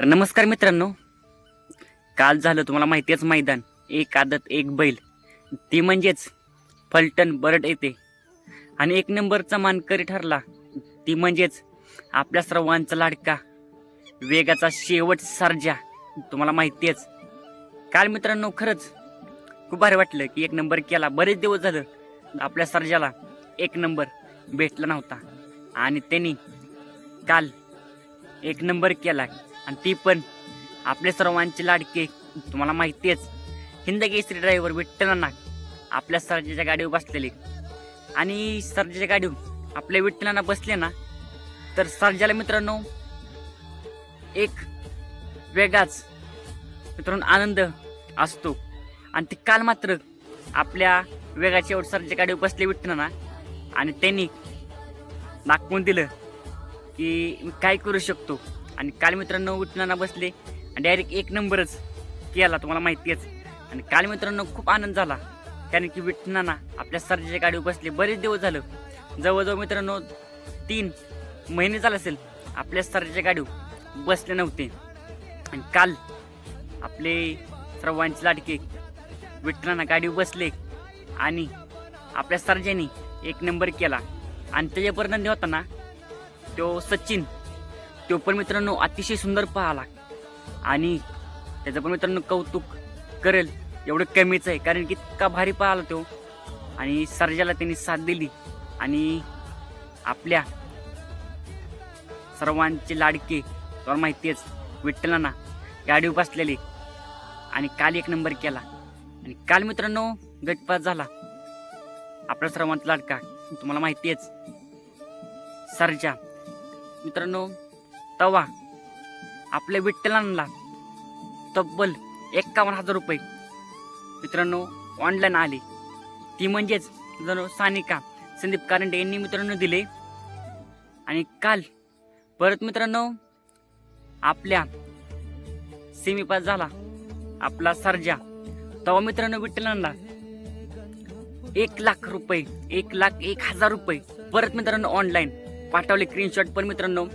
तर नमस्कार मित्रांनो. काल झालं तुम्हाला माहितीच मैदान. एक आदत एक बैल. ती म्हणजेच फलटण बरड येते. आणि एक नंबरचा मानकरी ठरला. ती म्हणजेच आपल्या सर्वांचा लाडका वेगाचा शेवट सर्जा. तुम्हाला माहिती आहेच काल मित्रांनो खरंच खूप भारी वाटलं की एक नंबर केला. बरेच दिवस झालं आपल्या सर्जाला एक नंबर भेटला नव्हता. आणि त्यांनी काल एक नंबर केला. आणि ती पण. आपले सर्वांचे लाडके तुम्हाला माहिती आहेच हिंद केसरी ड्रायव्हर विठ्ठलांना आपल्या सरजेच्या गाडीवर बसलेले. आणि सरजेच्या गाडीवर आपल्या विठ्ठलांना बसले ना तर सरजाला मित्रांनो एक वेगळाच मित्रांनो आनंद असतो. आणि ते काल मात्र आपल्या वेगाच्या एवढं सर्जाच्या गाडीवर बसले विठ्ठलांना आणि त्यांनी दाखवून दिलं की मी काय करू शकतो. आणि काल मित्रांनो विठ्ठलांना बसले आणि डायरेक्ट एक नंबरच केला तुम्हाला माहिती आहेच आणि काल मित्रांनो खूप आनंद झाला कारण की विठणाना आपल्या सर्जाच्या गाडीवर बसले बरेच दिवस झालं. जवळजवळ मित्रांनो तीन महिने झाले असेल आपल्या सर्जाच्या गाडीवर बसले नव्हते. आणि काल आपले सर्वांचे लाडके विठणाना गाडीवर बसले आणि आपल्या सर्जेने एक नंबर केला. आणि त्याच्या परिणाम होता ना तो सचिन तो पण मित्रांनो अतिशय सुंदर पाहला. आणि त्याचं पण मित्रांनो कौतुक करेल. एवढं कमीच आहे कारण की इतका भारी पाहला तो. आणि सर्जाला त्यांनी साथ दिली. आणि आपल्या सर्वांचे लाडके तुम्हाला माहिती आहेच विठ्ठलांना गाडीवर बसलेले. आणि काल एक नंबर केला. आणि काल मित्रांनो गटपास झाला. आपल्या सर्वांचा लाडका तुम्हाला माहिती आहेच. सर्जा. मित्रांनो तवा आपल्या विठ्ठलांना तब्बल एक्कावन्न हजार रुपये. मित्रांनो ऑनलाईन आले. ती म्हणजेच मित्रांनो सानिका संदीप कारंडे यांनी मित्रांनो दिले. आणि काल परत मित्रांनो आपल्या सेमीपास झाला. आपला सर्जा. तवा मित्रांनो विठ्ठलांना एक लाख रुपये एक लाख एक हजार रुपये परत मित्रांनो ऑनलाईन पाठवले. स्क्रीनशॉट पण मित्रांनो.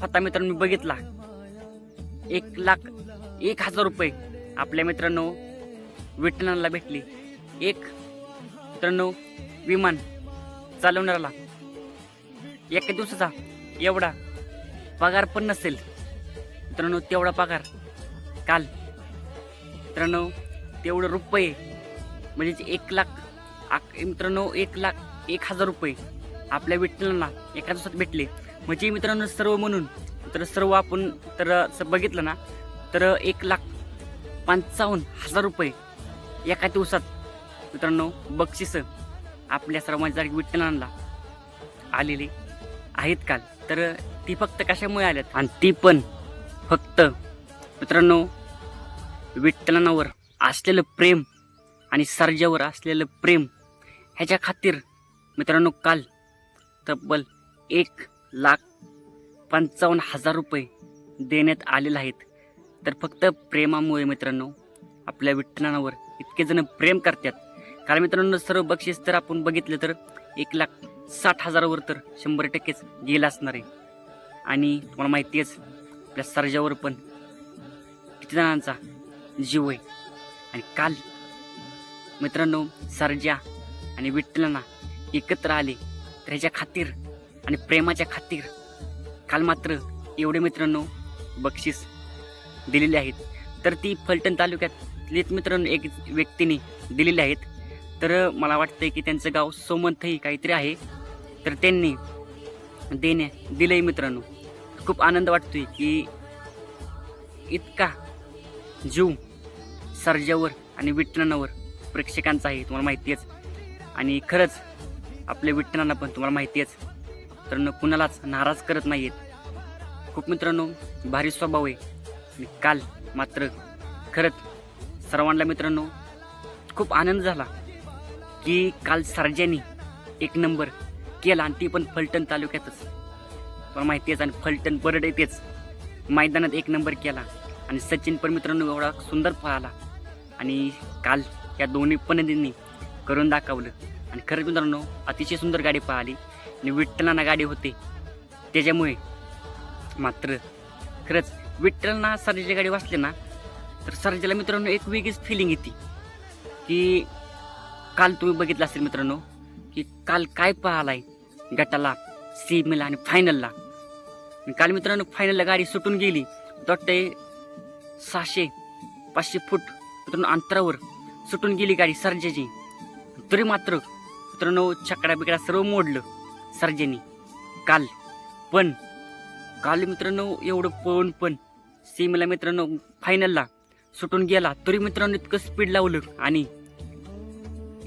होता मित्रांनो मी बघितला. एक लाख एक हजार रुपये आपल्या मित्रांनो विठ्ठलांना भेटले. एक मित्रांनो विमान चालवणाऱ्याला एका दिवसाचा एवढा पगार पण नसेल. मित्रांनो तेवढा पगार काल. मित्रांनो तेवढं रुपये म्हणजे एक लाख आक- मित्रांनो एक लाख एक हजार रुपये आपल्या विठ्ठलांना एका दिवसात भेटले. म्हणजे मित्रांनो सर्व म्हणून तर सर्व आपण तर असं बघितलं ना तर एक लाख पंचावन्न हजार रुपये एका दिवसात मित्रांनो बक्षीस आपल्या सर्वांच्या विठ्ठलांना आलेले आहेत काल. तर ती फक्त कशामुळे आल्यात? आणि ती पण फक्त मित्रांनो विठ्ठलांवर असलेलं प्रेम आणि सर्जावर असलेलं प्रेम ह्याच्या खातीर मित्रांनो काल तब्बल एक लाख पंचावन्न हजार रुपये देण्यात आलेले आहेत. तर फक्त प्रेमामुळे मित्रांनो आपल्या विठ्ठलांवर इतके जण प्रेम करतात. कारण मित्रांनो सर्व बक्षीस तर आपण बघितलं तर एक लाख साठ हजारावर तर शंभर टक्केच गेलं असणार आहे. आणि तुम्हाला माहिती आहेच आपल्या सर्जावर पण किती जणांचा जीव आहे. आणि काल मित्रांनो सर्जा आणि विठ्ठलांना एकत्र आले. तर ह्याच्या खातीर आणि प्रेमाच्या खातीर काल मात्र एवढे मित्रांनो बक्षीस दिलेले आहेत. तर ती फलटण तालुक्यातलीच मित्रांनो एक व्यक्तीने दिलेली आहेत. तर मला वाटतं की त्यांचं गाव सोमंतही काहीतरी आहे. तर त्यांनी देण्या दिलंय मित्रांनो. खूप आनंद वाटतोय की इतका जीव सर्जावर आणि विठ्ठलांवर प्रेक्षकांचा आहे तुम्हाला माहिती आहेच. आणि खरंच आपल्या विठ्ठलांना पण तुम्हाला माहिती आहेच. मित्रांनो कुणालाच नाराज करत नाही आहेत खूप मित्रांनो भारी स्वभाव आहे. आणि काल मात्र खरंच सर्वांना मित्रांनो खूप आनंद झाला की काल सर्जानी एक नंबर केला आणि ती पण फलटण तालुक्यातच. पण माहिती आहेच आणि फलटण बरड येतेच मैदानात एक नंबर केला. आणि सचिन पण मित्रांनो एवढा सुंदर पळाला. आणि काल या दोन्ही पणदींनी करून दाखवलं. आणि खरंच मित्रांनो अतिशय सुंदर गाडी पाहिली आणि विठ्ठलांना गाडी होते. त्याच्यामुळे मात्र खरंच विठ्ठलना सर्जाची गाडी वाचली ना तर सर्जाला मित्रांनो एक वेगळीच फिलिंग येते. की काल तुम्ही बघितलं असेल मित्रांनो की काल काय पाहिलाय गटाला सेमीला आणि फायनलला काल मित्रांनो फायनलला गाडी सुटून गेली. वाटतंय सहाशे पाचशे फूट मित्रांनो अंतरावर सुटून गेली गाडी सर्जाची. तरी मात्र मित्रांनो छकडा बिकडा सर्व मोडलं सर्जेनी. काल. पण काल मित्रांनो एवढं पळून पण सेमीला मित्रांनो फायनलला सुटून गेला. तरी मित्रांनो इतकं स्पीड लावलं आणि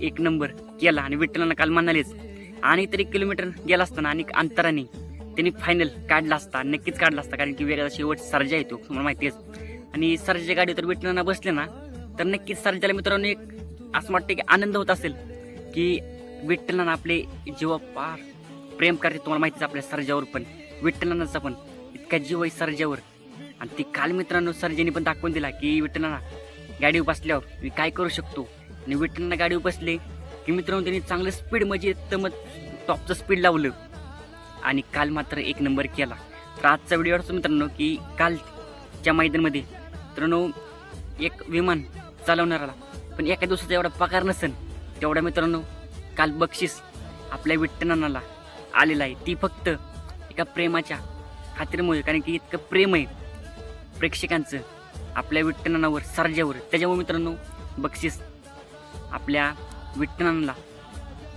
एक नंबर केला आणि विठ्ठलानं काल म्हणालेच आणि तरी किलोमीटर गेला असताना आणि अंतराने त्यांनी फायनल काढला असता नक्कीच काढला असता कारण की वेगळा शेवट सर्जा येतो तुम्हाला माहिती आहे आणि सर्जाच्या गाडी तर विठ्ठलांना बसले ना तर नक्कीच सर्जाला मित्रांनो एक असं वाटतं की आनंद होत असेल की विठ्ठलांना आपले जीवा पार प्रेम करते तुम्हाला माहितीच आहे आपल्या सर्जावर पण. विठ्ठलांनाचा पण इतका जीव आहे सर्जावर. आणि ती काल मित्रांनो सर्जेने पण दाखवून दिला की विठ्ठलांना गाडी बसल्यावर मी काय करू शकतो? आणि विठ्ठलांना गाडी बसले की मित्रांनो त्यांनी चांगलं स्पीड म्हणजे एकदम टॉपचं स्पीड लावलं. आणि काल मात्र एक नंबर केला. तर आजचा व्हिडिओ असतो मित्रांनो की कालच्या मैदानमध्ये मित्रांनो एक विमान चालवणाराला पण एका दिवसाचा एवढा पगार नसेल तेवढा मित्रांनो काल बक्षीस आपल्या विठ्ठलांना आलेला आहे. ती फक्त एका प्रेमाच्या खात्रीमुळे कारण की इतकं प्रेम आहे प्रेक्षकांचं आपल्या विठ्ठलांवर सर्जावर. त्याच्यामुळे मित्रांनो बक्षीस आपल्या विठ्ठलांना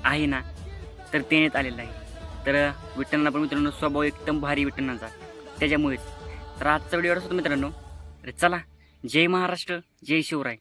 आहे ना तर देण्यात आलेलं आहे. तर विठ्ठलांना पण मित्रांनो स्वभाव एकदम भारी विठ्ठलांचा. त्याच्यामुळेच. तर आजचा व्हिडिओ असतो मित्रांनो. तर चला जय महाराष्ट्र जय शिवराय.